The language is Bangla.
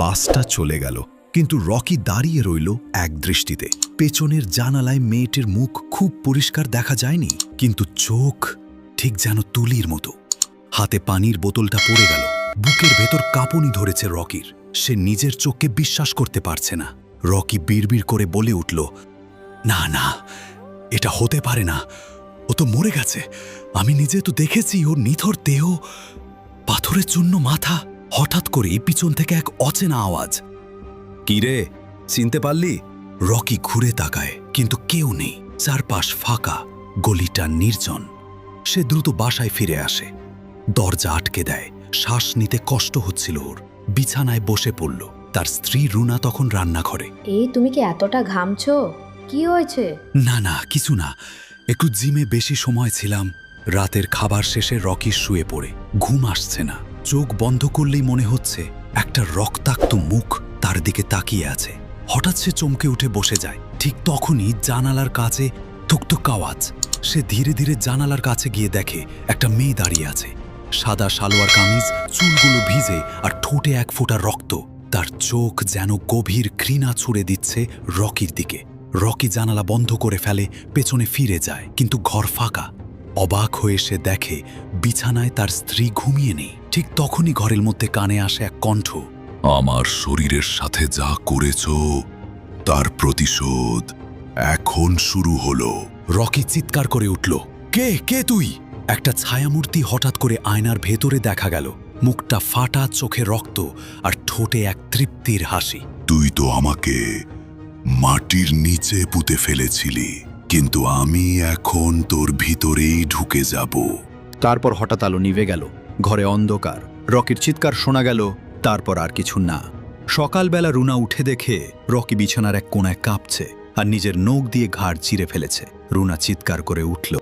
বাসটা চলে গেল, কিন্তু রকি দাঁড়িয়ে রইল এক দৃষ্টিতে। পেছনের জানালায় মেয়েটির মুখ খুব পরিষ্কার দেখা যায়নি, কিন্তু চোখ ঠিক যেন তুলির মতো। হাতে পানির বোতলটা পড়ে গেল, বুকের ভেতর কাঁপুনি ধরেছে রকির। সে নিজের চোখকে বিশ্বাস করতে পারছে না। রকি বিড়বিড় করে বলে উঠল, না না, এটা হতে পারে না। ও তো মরে গেছে। আমি নিজে তো দেখেছি ওর নিথর দেহ, পাথরের জন্য মাথা। হঠাৎ করেই পিছন থেকে এক অচেনা আওয়াজ। কি রে? চিনতে পারলি? রকি ঘুরে তাকায় কিন্তু কেউ নেই। চারপাশ ফাঁকা গলিটা নির্জন। সে দ্রুত বাসায় ফিরে আসে। দরজা আটকে দেয়। শ্বাস নিতে কষ্ট হচ্ছিল ওর। বিছানায় বসে পড়ল। তার স্ত্রী রুনা তখন রান্নাঘরে। এই তুমি কি এতটা ঘামছো? কি হয়েছে? না না কিছু না। একটু জিমে বেশি সময় ছিলাম। রাতের খাবার শেষে রকি শুয়ে পড়ে। ঘুম আসছে না। চোখ বন্ধ করলেই মনে হচ্ছে একটা রক্তাক্ত মুখ তার দিকে তাকিয়ে আছে। হঠাৎ সে চমকে উঠে বসে যায়। ঠিক তখনই জানালার কাছে থুকথুক আওয়াজ। সে ধীরে ধীরে জানালার কাছে গিয়ে দেখে একটা মেয়ে দাঁড়িয়ে আছে। সাদা সালোয়ার কামিজ, চুলগুলো ভিজে আর ঠোঁটে এক ফোঁটা রক্ত। তার চোখ যেন গভীর ঘৃণা ছুড়ে দিচ্ছে রকির দিকে। রকি জানালা বন্ধ করে ফেলে, পেছনে ফিরে যায়, কিন্তু ঘর ফাঁকা। অবাক হয়ে সে দেখে বিছানায় তার স্ত্রী ঘুমিয়ে নেই। ঠিক তখনই ঘরের মধ্যে কানে আসে এক কণ্ঠ। আমার শরীরের সাথে যা করেছ তার প্রতিশোধ এখন শুরু হলো। রকি চিৎকার করে উঠল কে কে তুই? একটা ছায়ামূর্তি হঠাৎ করে আয়নার ভেতরে দেখা গেল। মুখটা ফাটা চোখে রক্ত আর ঠোঁটে এক তৃপ্তির হাসি। তুই তো আমাকে মাটির নিচে পুঁতে ফেলেছিলি কিন্তু আমি এখন তোর ভিতরেই ঢুকে যাব। তারপর হঠাৎ আলো নিভে গেল। ঘরে অন্ধকার, রকির চিৎকার শোনা গেল, তারপর আর কিছু না। সকালবেলা রুনা উঠে দেখে রকি বিছানার এক কোনায় কাঁপছে আর নিজের নখ দিয়ে ঘাড় চিরে ফেলেছে। রুনা চিৎকার করে উঠল।